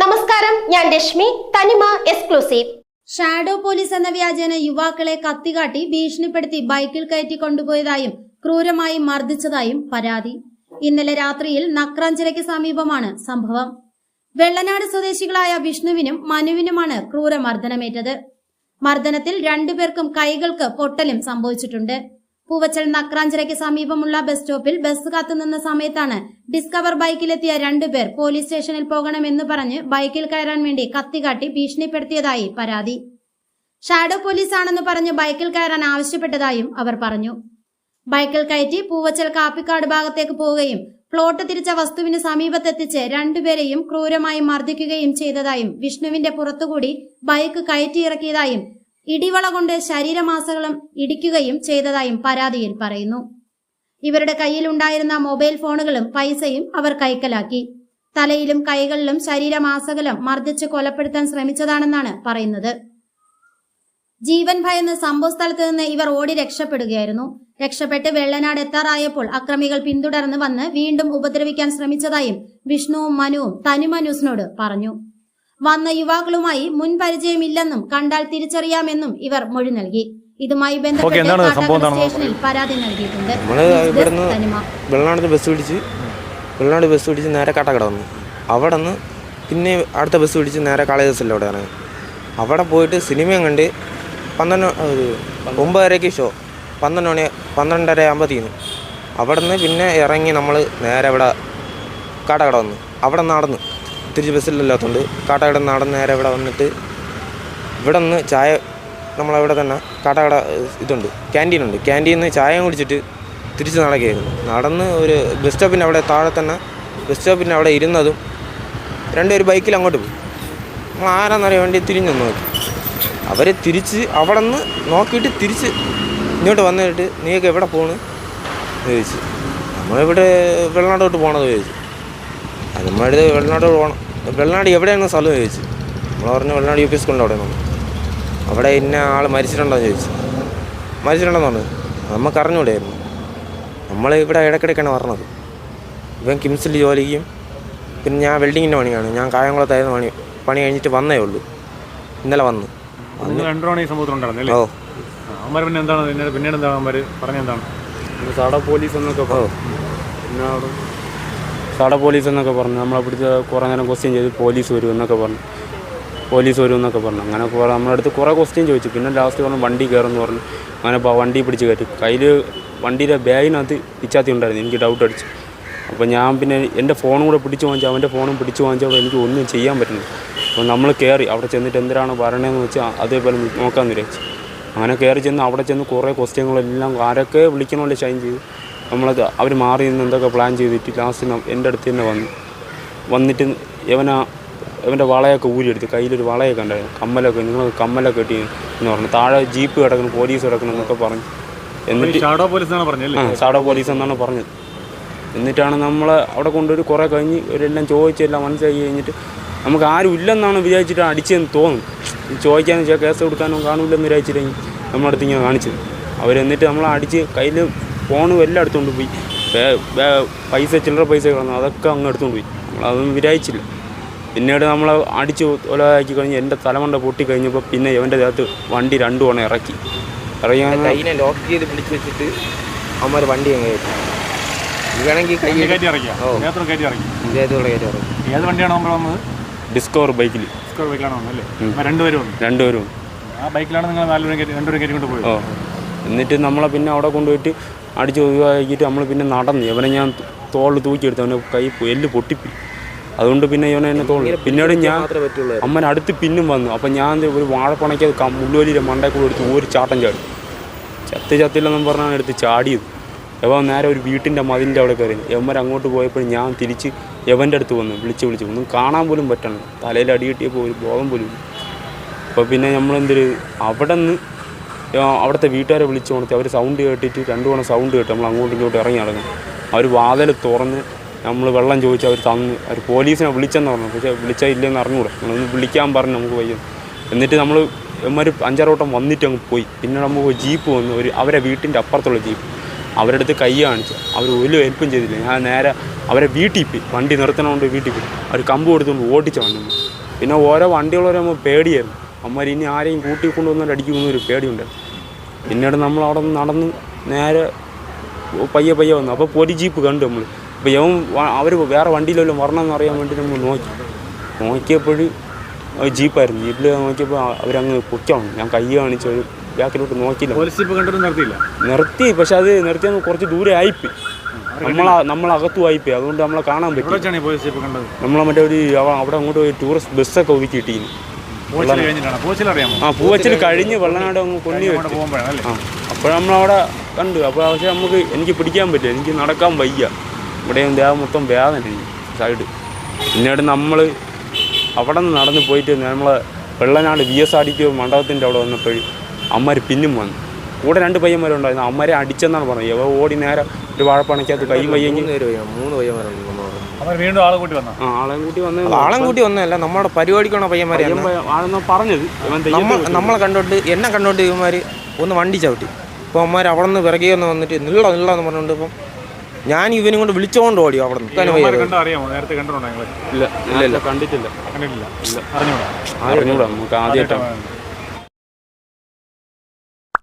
നമസ്കാരം ഞാൻ രശ്മി തനിമ എക്സ്ക്ലൂസീവ്. ഷാഡോ പോലീസ് എന്ന വ്യാജേന യുവാക്കളെ കത്തികാട്ടി ഭീഷണിപ്പെടുത്തി ബൈക്കിൽ കയറ്റി കൊണ്ടുപോയതായും ക്രൂരമായി മർദ്ദിച്ചതായും പരാതി. ഇന്നലെ രാത്രിയിൽ നക്രാഞ്ചിറയ്ക്ക് സമീപമാണ് സംഭവം. വെള്ളനാട് സ്വദേശികളായ വിഷ്ണുവിനും മനുവിനുമാണ് ക്രൂരമർദ്ദനമേറ്റത്. മർദ്ദനത്തിൽ രണ്ടുപേർക്കും കൈകൾക്ക് പൊട്ടലും സംഭവിച്ചിട്ടുണ്ട്. പൂവച്ചൽ നക്രാഞ്ചിറയ്ക്ക് സമീപമുള്ള ബസ് സ്റ്റോപ്പിൽ ബസ് കാത്തുനിന്ന സമയത്താണ് ഡിസ്കവർ ബൈക്കിലെത്തിയ രണ്ടുപേർ പോലീസ് സ്റ്റേഷനിൽ പോകണമെന്ന് പറഞ്ഞ് ബൈക്കിൽ കയറാൻ വേണ്ടി കത്തികാട്ടി ഭീഷണിപ്പെടുത്തിയതായി പരാതി. ഷാഡോ പോലീസാണെന്ന് പറഞ്ഞ് ബൈക്കിൽ കയറാൻ ആവശ്യപ്പെട്ടതായും അവർ പറഞ്ഞു. ബൈക്കിൽ കയറ്റി പൂവച്ചൽ കാപ്പിക്കാട് ഭാഗത്തേക്ക് പോവുകയും പ്ലോട്ട് തിരിച്ച വസ്തുവിന് സമീപത്തെത്തിച്ച് രണ്ടുപേരെയും ക്രൂരമായി മർദ്ദിക്കുകയും ചെയ്തതായും വിഷ്ണുവിന്റെ പുറത്തുകൂടി ബൈക്ക് കയറ്റിയിറക്കിയതായും ഇടിവള കൊണ്ട് ശരീരമാസകലം ഇടിക്കുകയും ചെയ്തതായും പരാതിയിൽ പറയുന്നു. ഇവരുടെ കയ്യിലുണ്ടായിരുന്ന മൊബൈൽ ഫോണുകളും പൈസയും അവർ കൈക്കലാക്കി. തലയിലും കൈകളിലും ശരീരമാസകലം മർദ്ദിച്ച് കൊലപ്പെടുത്താൻ ശ്രമിച്ചതാണെന്നാണ് പറയുന്നത്. ജീവൻ ഭയന്ന് സംഭവസ്ഥലത്ത് നിന്ന് ഇവർ ഓടി രക്ഷപ്പെടുകയായിരുന്നു. രക്ഷപ്പെട്ട് വെള്ളനാട് എത്താറായപ്പോൾ അക്രമികൾ പിന്തുടർന്ന് വന്ന് വീണ്ടും ഉപദ്രവിക്കാൻ ശ്രമിച്ചതായും വിഷ്ണുവും മനുവും തനിമ ന്യൂസിനോട് പറഞ്ഞു. വന്ന യുവാക്കളുമായി മുൻ പരിചയമില്ലെന്നും കണ്ടാൽ തിരിച്ചറിയാമെന്നും ഇവർ മൊഴി നൽകി. ഇതുമായി ബന്ധപ്പെട്ട് സംഭവം? സ്റ്റേഷനിൽ പരാതി നൽകിയിട്ടുണ്ട്. വെള്ളനാട് ബസ് പിടിച്ച് വെള്ളനാട് ബസ് പിടിച്ച് നേരെ കാട്ടാക്കട വന്നു. അവിടെ നിന്ന് പിന്നെ അടുത്ത ബസ് പിടിച്ച് നേരെ കാളേജസിൽ അവിടെ ഇറങ്ങി. അവിടെ പോയിട്ട് സിനിമയും കണ്ട് പന്ത്രണ്ട് ഒരു ഒമ്പതരയ്ക്ക് ഷോ പന്ത്രണ്ട് മണി പന്ത്രണ്ടര ആകുമ്പോൾ അവിടെ നിന്ന് പിന്നെ ഇറങ്ങി നമ്മൾ നേരെ ഇവിടെ കാട്ടാക്കട വന്നു. അവിടെ നടന്ന്. തിരിച്ച് ബസ്സിലല്ലാത്തതുകൊണ്ട് കാട്ടാക്കട നടന്ന് നേരെ ഇവിടെ വന്നിട്ട് ഇവിടെ നിന്ന് ചായ നമ്മളവിടെ തന്നെ കാട്ടാക്കട ഇതുണ്ട്. ക്യാന്റീനുണ്ട് ക്യാന്റീനിൽ നിന്ന് ചായ കുടിച്ചിട്ട് തിരിച്ച് നടക്കുകയായിരുന്നു. നടന്ന് ഒരു ബസ് സ്റ്റോപ്പിന്റെ അവിടെ താഴെ തന്നെ ബസ് സ്റ്റോപ്പിന്റെ അവിടെ ഇരുന്നതും രണ്ടുപേർ ബൈക്കിൽ അങ്ങോട്ട് പോയി. നമ്മൾ ആരാന്നറിയാൻ വേണ്ടി തിരിഞ്ഞു നോക്കി. അവർ തിരിച്ച് അവിടെ നിന്ന് നോക്കിയിട്ട് തിരിച്ച് ഇങ്ങോട്ട് വന്നിട്ട് നീയൊക്കെ എവിടെ പോണ്? ചോദിച്ചു. നമ്മളിവിടെ വെള്ളനാടോട്ട് പോകണമെന്ന് ചോദിച്ചു. അത് നമ്മളടുത്ത് പോകണം വെള്ളനാട് എവിടെയാണ് സ്ഥലം ചോദിച്ചു. നമ്മൾ പറഞ്ഞു വെള്ളനാട് യു പി സ്കൂളിന്റെ അവിടെ നിന്ന് അവിടെ ഇന്ന ആൾ മരിച്ചിട്ടുണ്ടോ എന്ന് ചോദിച്ചു. മരിച്ചിട്ടുണ്ടെന്ന് പറഞ്ഞു. നമുക്ക് അറിഞ്ഞൂടായിരുന്നു നമ്മൾ ഇവിടെ ഇടയ്ക്കിടയ്ക്കാണ് പറഞ്ഞത് ഇവൻ കിംസിൽ ജോലിക്കും പിന്നെ ഞാൻ വെൽഡിങ്ങിന്റെ പണിയാണ്. ഞാൻ കായംകുളത്തായിരുന്നു പണി പണി കഴിഞ്ഞിട്ട് വന്നേ ഉള്ളൂ. ഇന്നലെ വന്നു. നിങ്ങൾ രണ്ടു മണി ഈ ഓ. അവന്മാർ പിന്നെ എന്താണ്? പിന്നീട് പിന്നീട് എന്താണ് അവന്മാർ പറഞ്ഞ എന്താണ്? പിന്നെ സാട പോലീസ് എന്നൊക്കെ പറഞ്ഞു. പിന്നെ അവിടെ സാട പോലീസ് എന്നൊക്കെ പറഞ്ഞു. നമ്മളെ പിടിച്ച് കുറേ നേരം ക്വസ്റ്റ്യൻ ചെയ്ത് പോലീസ് വരും എന്നൊക്കെ പറഞ്ഞു. പോലീസ് വരും എന്നൊക്കെ പറഞ്ഞു. അങ്ങനെ കുറേ നമ്മുടെ അടുത്ത് കുറേ ക്വസ്റ്റ്യൻ ചോദിച്ചു. പിന്നെ ലാസ്റ്റ് പറഞ്ഞു വണ്ടി കയറുമെന്ന് പറഞ്ഞു. അങ്ങനെ വണ്ടി പിടിച്ച് കയറ്റി. കയ്യിൽ വണ്ടിയുടെ ബാഗിനകത്ത് പിച്ചാത്തി ഉണ്ടായിരുന്നു. എനിക്ക് ഡൗട്ട് അടിച്ചു. അപ്പോൾ ഞാൻ പിന്നെ എന്റെ ഫോണും കൂടെ പിടിച്ച് വാങ്ങിച്ചു. അവന്റെ ഫോണും പിടിച്ച് വാങ്ങിച്ചപ്പോൾ എനിക്ക് ഒന്നും ചെയ്യാൻ പറ്റുന്നില്ല. അപ്പോൾ നമ്മൾ കയറി അവിടെ ചെന്നിട്ട് എന്തിനാണ് വരണേന്ന് വെച്ചാൽ അതേപോലെ നോക്കാൻ വിചാരിച്ചു അങ്ങനെ കയറി ചെന്ന് അവിടെ ചെന്ന് കുറേ ക്വസ്റ്റ്യങ്ങളെല്ലാം ആരൊക്കെ വിളിക്കണമല്ലോ ഷൈൻ ചെയ്തു. നമ്മളത് അവർ മാറി നിന്ന് എന്തൊക്കെ പ്ലാൻ ചെയ്തിട്ട് ലാസ്റ്റ് എന്റെ അടുത്ത് തന്നെ വന്നു. വന്നിട്ട് ഇവനാ ഇവന്റെ വളയൊക്കെ ഊരിയെടുത്ത് കയ്യിലൊരു വളയൊക്കെ ഉണ്ടായിരുന്നു. കമ്മലൊക്കെ നിങ്ങൾ കമ്മലൊക്കെ കെട്ടി എന്ന് പറഞ്ഞു. താഴെ ജീപ്പ് കിടക്കണം പോലീസ് കിടക്കണം എന്നൊക്കെ പറഞ്ഞു. എന്നിട്ട് ഷാഡോ പോലീസ് എന്നാണ് പറഞ്ഞല്ലേ ആ സാഡോ പോലീസ് എന്നാണ് പറഞ്ഞത്. എന്നിട്ടാണ് നമ്മൾ അവിടെ കൊണ്ടുപോയി കുറേ കഴിഞ്ഞ് ഇവരെല്ലാം ചോദിച്ചെല്ലാം മനസ്സിലാക്കി കഴിഞ്ഞിട്ട് നമുക്ക് ആരും ഇല്ലെന്നാണ് വിചാരിച്ചിട്ട് അടിച്ചതെന്ന് തോന്നും. ചോദിക്കാന്ന് ചോദിക്കാനും ചെ- കേസ് കൊടുക്കാനും കാണില്ലെന്ന് വിചാരിച്ചിട്ടെങ്കിൽ നമ്മുടെ അടുത്ത് ഇങ്ങനെ കാണിച്ചത് അവരെന്നിട്ട് നമ്മളെ അടിച്ച് കയ്യിൽ ഫോണും എല്ലാം എടുത്തുകൊണ്ട് പോയി. പൈസ ചില്ലറ പൈസ കിടന്നു അതൊക്കെ അങ്ങ് എടുത്തുകൊണ്ട് പോയി. നമ്മളതൊന്നും വിചാരിച്ചില്ല. പിന്നീട് നമ്മൾ അടിച്ച് ഒലാക്കി കഴിഞ്ഞ് എന്റെ തലമണ്ട പൊട്ടി കഴിഞ്ഞപ്പോൾ പിന്നെ ഇവന്റെ ദേഹത്ത് വണ്ടി രണ്ടു തവണ ഇറക്കി. ഇറങ്ങി കൈനെ ലോക്ക് ചെയ്ത് പിടിച്ച് വെച്ചിട്ട് അവന്മാർ വണ്ടി അങ്ങ് കയറ്റി. വേണമെങ്കിൽ കൈ കയറ്റി ഇറക്കിയ? ഓ. കയറ്റി ഇറക്കി? ഇദ്ദേഹത്തോടെ കയറ്റി ഇറങ്ങി ഏത് വണ്ടിയാണ് നമ്മൾ വന്നത്? ഡിസ്കവർ ബൈക്കിൽ ബൈക്കിലാണ് വന്നല്ലേ രണ്ടുപേരും വന്നു രണ്ടുപേരും. ആ ബൈക്കിലാണ് നിങ്ങൾ നാലുപേരും കയറ്റി രണ്ടുപേരും കയറ്റി കൊണ്ട് പോയത്? ഓ. എന്നിട്ട് നമ്മളെ പിന്നെ അവിടെ കൊണ്ടുപോയിട്ട് അടിച്ച് ഒഴിവാക്കിയിട്ട് നമ്മൾ പിന്നെ നടന്നു ഇവനെ ഞാൻ തോളിൽ തൂക്കിയെടുത്തു അവന്റെ കൈ എല്ല് പൊട്ടിപ്പി അതുകൊണ്ട് പിന്നെ ഇവനെ എന്നെ തോളിൽ പിന്നീട് ഞാൻ അമ്മൻ അടുത്ത് പിന്നും വന്നു. അപ്പം ഞാൻ ദേ ഒരു വാഴപ്പണയ്ക്ക് മുള്ളുവലിയുടെ മണ്ടയിൽ കൂടെ എടുത്ത് ഒരു ചാട്ടം ചാടി. ചത്ത് ചത്തില്ലെന്നും പറഞ്ഞാണ് എടുത്ത് ചാടിയത്. എവ നേരെ ഒരു വീട്ടിന്റെ മതിലിന്റെ അവിടെ കയറി. യവന്മാർ അങ്ങോട്ട് പോയപ്പോൾ ഞാൻ തിരിച്ച് യവന്റെ അടുത്ത് വന്നു വിളിച്ച് വിളിച്ച് ഒന്നും കാണാൻ പോലും പറ്റണം തലയിൽ അടി കിട്ടിയപ്പോൾ ഒരു ബോധം പോലും അപ്പോൾ പിന്നെ നമ്മളെന്തൊരു അവിടെ നിന്ന് അവിടുത്തെ വീട്ടുകാരെ വിളിച്ചു കൊടുത്ത് അവർ സൗണ്ട് കേട്ടിട്ട് രണ്ടു തവണ സൗണ്ട് കേട്ട് നമ്മൾ അങ്ങോട്ടും ഇങ്ങോട്ടും ഇറങ്ങി നടക്കും അവർ വാതിൽ തുറന്ന് നമ്മൾ വെള്ളം ചോദിച്ച് അവർ തന്ന്. അവർ പോലീസിനെ വിളിച്ചെന്ന് പറഞ്ഞു. പക്ഷേ വിളിച്ചാൽ ഇല്ലെന്ന് അറിഞ്ഞൂടെ നമ്മളൊന്ന് വിളിക്കാൻ പറഞ്ഞു നമുക്ക് വയ്യ. എന്നിട്ട് നമ്മൾ ഇവന്മാർ അഞ്ചാറോട്ടം വന്നിട്ട് അങ്ങ് പോയി. പിന്നെ നമുക്ക് ജീപ്പ് വന്നു. ഒരു അവരെ വീട്ടിന്റെ അപ്പുറത്തുള്ള ജീപ്പ്. അവരുടെ അടുത്ത് കൈ കാണിച്ചു അവർ ഒരു ഹെൽപ്പും ചെയ്തില്ല. ഞാൻ നേരെ അവരെ വീട്ടിൽ പോയി വണ്ടി നിർത്തണോണ്ട് വീട്ടിൽ പോയി അവർ കമ്പ് കൊടുത്തുകൊണ്ട് ഓടിച്ച വണ്ടി. പിന്നെ ഓരോ വണ്ടികളോരോ നമ്മൾ പേടിയായിരുന്നു. അമ്മമാർ ഇനി ആരെയും കൂട്ടി കൊണ്ടുവന്നിട്ട് അടിക്കുമെന്നൊരു പേടിയുണ്ടായിരുന്നു. പിന്നീട് നമ്മൾ അവിടെ നിന്ന് നടന്ന് നേരെ പയ്യെ പയ്യെ വന്നു. അപ്പോൾ പൊരി ജീപ്പ് കണ്ടു നമ്മൾ അപ്പോൾ യവൻ അവർ വേറെ വണ്ടിയിലെല്ലാം വരണമെന്ന് അറിയാൻ വേണ്ടി നമ്മൾ നോക്കി. നോക്കിയപ്പോൾ ജീപ്പായിരുന്നു. ജീപ്പിൽ നോക്കിയപ്പോൾ അവരങ്ങ് പൊക്കാണ് ഞാൻ കൈ കാണിച്ച് ബാക്കിലോട്ട് നോക്കിയില്ല. നിർത്തി. പക്ഷെ അത് നിർത്തിയെന്ന് കുറച്ച് ദൂരെ ആയിപ്പോയി. നമ്മളാ നമ്മളകത്തും ആയിപ്പോയി അതുകൊണ്ട് നമ്മളെ കാണാൻ പറ്റും നമ്മളെ മറ്റേ ഒരു അവിടെ അങ്ങോട്ട് ഒരു ടൂറിസ്റ്റ് ബസ്സൊക്കെ ഒതുക്കി കിട്ടിയിരുന്നു ആ പൂവച്ചിൽ കഴിഞ്ഞ് വെള്ളനാട് അങ്ങ് കൊണ്ടി അപ്പോൾ നമ്മളവിടെ കണ്ടു. അപ്പോൾ പക്ഷേ നമുക്ക് എനിക്ക് പിടിക്കാൻ പറ്റില്ല. എനിക്ക് നടക്കാൻ വയ്യ. ഇവിടെ ദേഹം മൊത്തം വേദന സൈഡ്. പിന്നീട് നമ്മൾ അവിടെ നിന്ന് നടന്ന് പോയിട്ട് നമ്മളെ വെള്ളനാട് വി എസ് ഡി മണ്ഡപത്തിന്റെ അവിടെ വന്നപ്പോൾ അമ്മമാർ പിന്നും വന്നു. കൂടെ രണ്ട് പയ്യന്മാരുണ്ടായിരുന്നു. അമ്മരെ അടിച്ചെന്നാണ് പറഞ്ഞത്. ഓടി നേരെ ഒരു വാഴപ്പണക്കകത്ത് കൈ വയ്യെങ്കിൽ മൂന്ന് പേര് പയ്യൻ പയ്യന്മാരുണ്ട് വീണ്ടും ആളെ കൂട്ടി വന്നോ? ആ ആളെ കൂട്ടി വന്ന് അത് ആളം കൂട്ടി വന്നതല്ല നമ്മുടെ പരിപാടിക്കാണോ പയ്യന്മാരെ പറഞ്ഞത് നമ്മളെ കണ്ടോണ്ട് എന്നെ കണ്ടോണ്ട് ഇവന്മാർ ഒന്ന് വണ്ടി ചവിട്ടി. അപ്പോൾ അമ്മമാര് അവിടെ നിന്ന് പിറകെ ഒന്ന് വന്നിട്ട് നിള്ള നിള്ള എന്ന് പറഞ്ഞുകൊണ്ട് ഇപ്പം ഞാൻ ഇവനും കൊണ്ട് വിളിച്ചോണ്ട് ഓടിയോ അവിടെ ഇവന്മാരെ നിന്ന് അറിയാമോ? നേരത്തെ കണ്ടിട്ടുണ്ടോ ഇല്ല ഇല്ല കണ്ടിട്ടില്ല. അറിഞ്ഞൂടാ നമുക്ക് ആദ്യമായിട്ടാണ്.